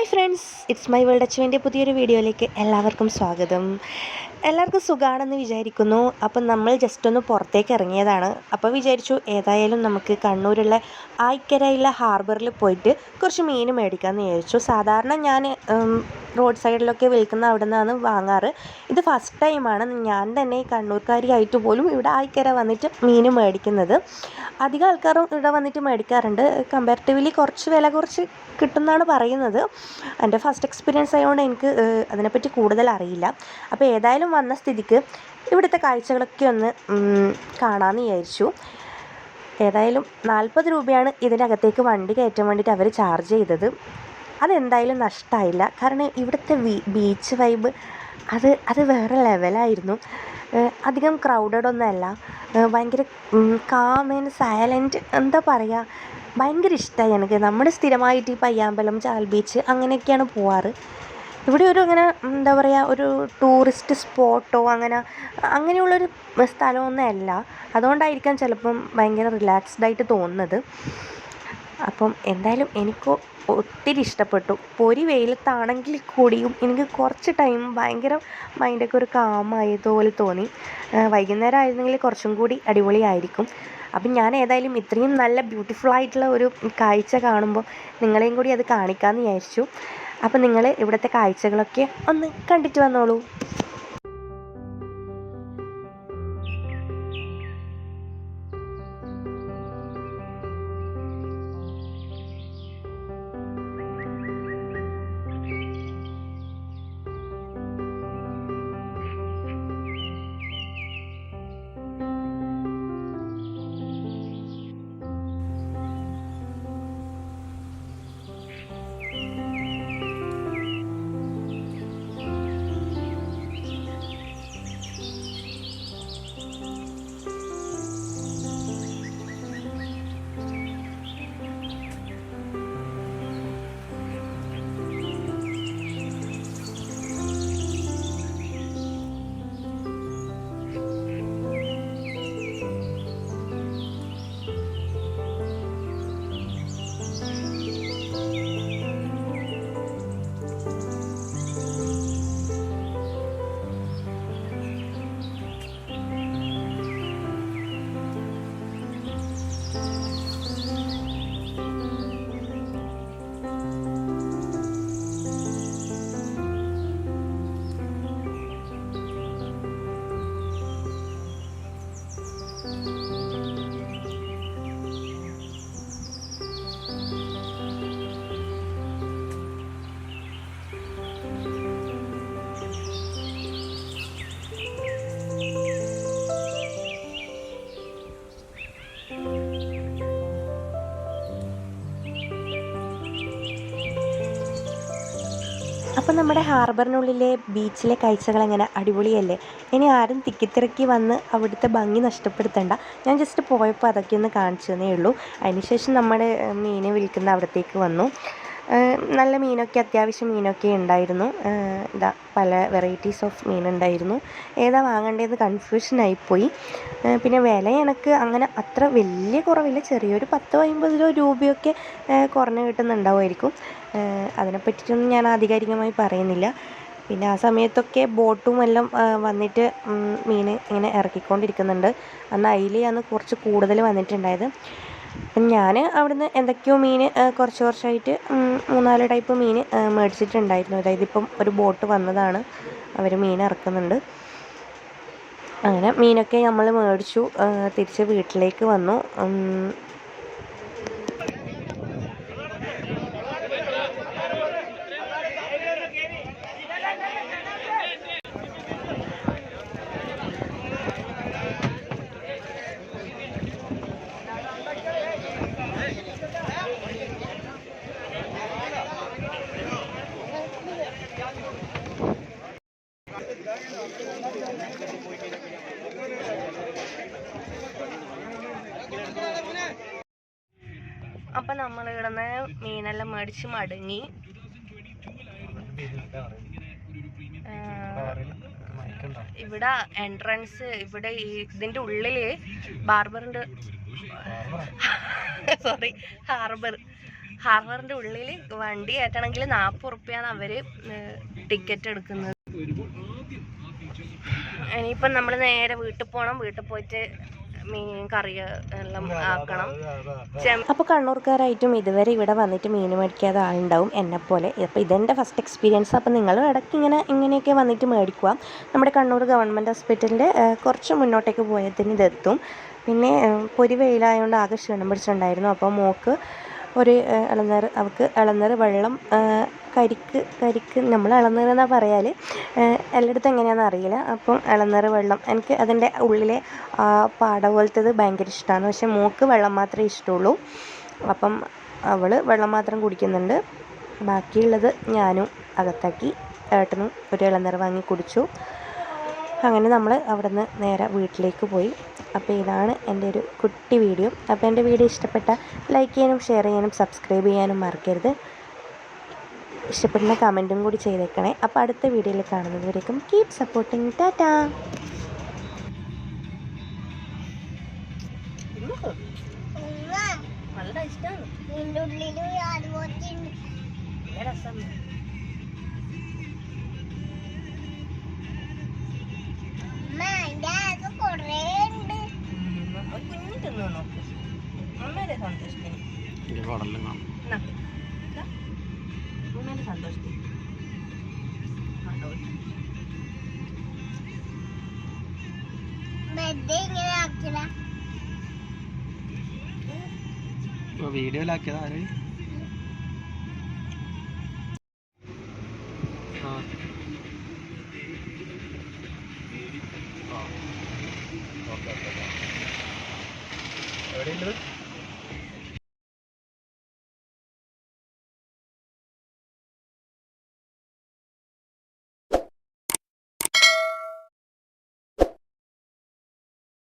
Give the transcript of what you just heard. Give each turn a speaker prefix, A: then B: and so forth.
A: Hi friends it's my world അച്ചുവിന്റെ പുതിയൊരു വീഡിയോയിലേക്ക് എല്ലാവർക്കും സ്വാഗതം. എല്ലാവർക്കും സുഖമാണെന്ന് വിചാരിക്കുന്നു. അപ്പം നമ്മൾ ജസ്റ്റ് ഒന്ന് പുറത്തേക്ക് ഇറങ്ങിയതാണ്. അപ്പോൾ വിചാരിച്ചു ഏതായാലും നമുക്ക് കണ്ണൂരുള്ള ആയിക്കരയിലെ ഹാർബറിൽ പോയിട്ട് കുറച്ച് മീൻ മേടിക്കാമെന്ന് വിചാരിച്ചു. സാധാരണ ഞാൻ റോഡ് സൈഡിലൊക്കെ വിൽക്കുന്ന അവിടെ നിന്നാണ് വാങ്ങാറ്. ഇത് ഫസ്റ്റ് ടൈമാണ്. ഞാൻ തന്നെ ഈ കണ്ണൂർക്കാരിയായിട്ട് പോലും ഇവിടെ ആയിക്കര വന്നിട്ട് മീൻ മേടിക്കുന്നത്. അധികം ആൾക്കാരും ഇവിടെ വന്നിട്ട് മേടിക്കാറുണ്ട്. കമ്പാരിറ്റീവ്ലി കുറച്ച് വില കുറച്ച് കിട്ടുമെന്നാണ് പറയുന്നത്. എന്റെ ഫസ്റ്റ് എക്സ്പീരിയൻസ് ആയതുകൊണ്ട് എനിക്ക് അതിനെപ്പറ്റി കൂടുതൽ അറിയില്ല. അപ്പോൾ ഏതായാലും വന്ന സ്ഥിതിക്ക് ഇവിടുത്തെ കാഴ്ചകളൊക്കെ ഒന്ന് കാണാമെന്ന് വിചാരിച്ചു. ഏതായാലും നാൽപ്പത് രൂപയാണ് ഇതിനകത്തേക്ക് വണ്ടി കയറ്റാൻ വേണ്ടിയിട്ട് അവർ ചാർജ് ചെയ്തത്. അതെന്തായാലും നഷ്ടമായില്ല കാരണം ഇവിടുത്തെ ബീച്ച് വൈബ് അത് അത് വേറെ ലെവലായിരുന്നു അധികം ക്രൗഡഡ് ഒന്നുമല്ല. ഭയങ്കര കാം ആൻഡ് സൈലന്റ് എന്താ പറയുക ഭയങ്കര ഇഷ്ടമായി എനിക്ക്. നമ്മൾ സ്ഥിരമായിട്ട് ഈ പയ്യാമ്പലം ചാൽ ബീച്ച് അങ്ങനെയൊക്കെയാണ് പോവാറ്. ഇവിടെ ഒരു അങ്ങനെ എന്താ പറയുക ഒരു ടൂറിസ്റ്റ് സ്പോട്ടോ അങ്ങനെ അങ്ങനെയുള്ളൊരു സ്ഥലമൊന്നും അല്ല അതുകൊണ്ടായിരിക്കാം ചിലപ്പം ഭയങ്കര റിലാക്സ്ഡ് ആയിട്ട് തോന്നുന്നത്. അപ്പം എന്തായാലും എനിക്ക് ഒത്തിരി ഇഷ്ടപ്പെട്ടു. പൊരി വെയിലത്താണെങ്കിൽ കൂടിയും എനിക്ക് കുറച്ച് ടൈം ഭയങ്കര മൈൻഡൊക്കെ ഒരു കാമായതുപോലെ തോന്നി. വൈകുന്നേരം ആയിരുന്നെങ്കിൽ കുറച്ചും കൂടി അടിപൊളിയായിരിക്കും. അപ്പം ഞാൻ ഏതായാലും ഇത്രയും നല്ല ബ്യൂട്ടിഫുൾ ആയിട്ടുള്ള ഒരു കാഴ്ച കാണുമ്പോൾ നിങ്ങളെയും കൂടി അത് കാണിക്കാമെന്ന് വിചാരിച്ചു. അപ്പം നിങ്ങൾ ഇവിടുത്തെ കാഴ്ചകളൊക്കെ ഒന്ന് കണ്ടിട്ട് വന്നോളൂ. അപ്പം നമ്മുടെ ഹാർബറിനുള്ളിലെ ബീച്ചിലെ കാഴ്ചകൾ എങ്ങനെ അടിപൊളിയല്ലേ? ഇനി ആരും തിക്കിത്തിരക്കി വന്ന് അവിടുത്തെ ഭംഗി നഷ്ടപ്പെടുത്തണ്ട. ഞാൻ ജസ്റ്റ് പോയപ്പോൾ അതൊക്കെ ഒന്ന് കാണിച്ചു തന്നേ ഉള്ളൂ അതിനുശേഷം നമ്മുടെ മീനെ വിൽക്കുന്ന അവിടത്തേക്ക് വന്നു. നല്ല മീനൊക്കെ അത്യാവശ്യം മീനൊക്കെ ഉണ്ടായിരുന്നു. ഇതാ പല വെറൈറ്റീസ് ഓഫ് മീൻ ഉണ്ടായിരുന്നു. ഏതാ വാങ്ങേണ്ടതെന്ന് കൺഫ്യൂഷനായിപ്പോയി പിന്നെ വില എനിക്ക് അങ്ങനെ അത്ര വലിയ കുറവില്ല. ചെറിയൊരു പത്തോ അമ്പതോ രൂപയൊക്കെ കുറഞ്ഞ് കിട്ടുന്നുണ്ടാവുമായിരിക്കും. അതിനെപ്പറ്റിയിട്ടൊന്നും ഞാൻ ആധികാരികമായി പറയുന്നില്ല. പിന്നെ ആ സമയത്തൊക്കെ ബോട്ടും എല്ലാം വന്നിട്ട് മീൻ ഇങ്ങനെ ഇറക്കിക്കൊണ്ടിരിക്കുന്നുണ്ട്. അന്ന് അയിലയാണ് കുറച്ച് കൂടുതൽ വന്നിട്ടുണ്ടായത്. ഞാൻ അവിടുന്ന് എന്തൊക്കെയോ മീൻ കുറച്ച് കുറച്ചായിട്ട് മൂന്നാൽ ടൈപ്പ് മീൻ മേടിച്ചിട്ടുണ്ടായിരുന്നു. അതായത് ഇപ്പം ഒരു ബോട്ട് വന്നതാണ്. അവർ മീൻ ഇറക്കുന്നുണ്ട്. അങ്ങനെ മീനൊക്കെ നമ്മൾ മേടിച്ചു തിരിച്ച് വീട്ടിലേക്ക് വന്നു. അപ്പം നമ്മൾ ഇവിടുന്ന് മീനെല്ലാം മേടിച്ച് മടങ്ങി. ഇവിടെ എൻട്രൻസ് ഇവിടെ ഇതിന്റെ ഉള്ളിൽ ബാർബറിന്റെ സോറി ഹാർബർ ഹാർബറിന്റെ ഉള്ളിൽ വണ്ടി കയറ്റണമെങ്കിൽ നാൽപ്പത് ഉറുപ്പ്യാണ് അവർ ടിക്കറ്റ് എടുക്കുന്നത്. ഇനിയിപ്പം നമ്മൾ നേരെ വീട്ടിൽ പോകണം വീട്ടിൽ പോയിട്ട് മീൻ കറി എല്ലാം ആക്കണം. അപ്പോൾ കണ്ണൂർക്കാരായിട്ടും ഇതുവരെ ഇവിടെ വന്നിട്ട് മീൻ മേടിക്കാതെ ആളുണ്ടാവും എന്നെപ്പോലെ അപ്പോൾ ഇതെന്റെ ഫസ്റ്റ് എക്സ്പീരിയൻസ് അപ്പോൾ നിങ്ങൾ ഇടയ്ക്ക് ഇങ്ങനെ ഇങ്ങനെയൊക്കെ വന്നിട്ട് മേടിക്കുക. നമ്മുടെ കണ്ണൂർ ഗവൺമെന്റ് ഹോസ്പിറ്റലിന്റെ കുറച്ച് മുന്നോട്ടേക്ക് പോയതിന് ഇതെത്തും പിന്നെ പൊരി വെയിലായതുകൊണ്ട് ആകെ ക്ഷീണം പിടിച്ചിട്ടുണ്ടായിരുന്നു. അപ്പോൾ മോക്ക് ഒരു ഇളനീർ അവൾക്ക് ഇളനീർ വെള്ളം കരിക്ക് കരിക്ക് നമ്മൾ ഇളനീർ എന്നാണ് പറയാൽ എല്ലായിടത്തും എങ്ങനെയാണെന്ന് അറിയില്ല. അപ്പം ഇളനീർ വെള്ളം എനിക്ക് അതിന്റെ ഉള്ളിലെ ആ പാട പോലത്തേത് ഭയങ്കര ഇഷ്ടമാണ് പക്ഷെ മോൾക്ക് വെള്ളം മാത്രമേ ഇഷ്ടമുള്ളൂ. അപ്പം അവൾ വെള്ളം മാത്രം കുടിക്കുന്നുണ്ട്. ബാക്കിയുള്ളത് ഞാനും അകത്താക്കി ഏട്ടനും ഒരു ഇളനീർ വാങ്ങി കുടിച്ചു. അങ്ങനെ നമ്മൾ അവിടുന്ന് നേരെ വീട്ടിലേക്ക് പോയി. അപ്പോൾ ഇതാണ് എന്റെ ഒരു കുട്ടി വീഡിയോ. അപ്പോൾ എന്റെ വീഡിയോ ഇഷ്ടപ്പെട്ട ലൈക്ക് ചെയ്യാനും ഷെയർ ചെയ്യാനും സബ്സ്ക്രൈബ് ചെയ്യാനും മറക്കരുത്. ഇഷ്ടപ്പെടുന്ന കമന്റും കൂടി ചെയ്തേക്കണേ അപ്പോൾ അടുത്ത വീഡിയോയിൽ കാണുന്നത് വരേക്കും കീപ് സപ്പോർട്ടിങ് ടാറ്റാ നല്ല ഇഷ്ടമാണ്
B: നിന്റെ ഉള്ളിൽ അതുപോലെയുണ്ട്
A: രസം
B: അമ്മ അതിന്റെ അത് കൊറേ ഉണ്ട്
A: ഒരു കുഞ്ഞു തിന്നു നോക്ക് അമ്മയുടെ സന്തോഷത്തിന്
C: വീഡിയോയിലാക്കിയതാ ആര്? ആ. എവിടെയുള്ളത്?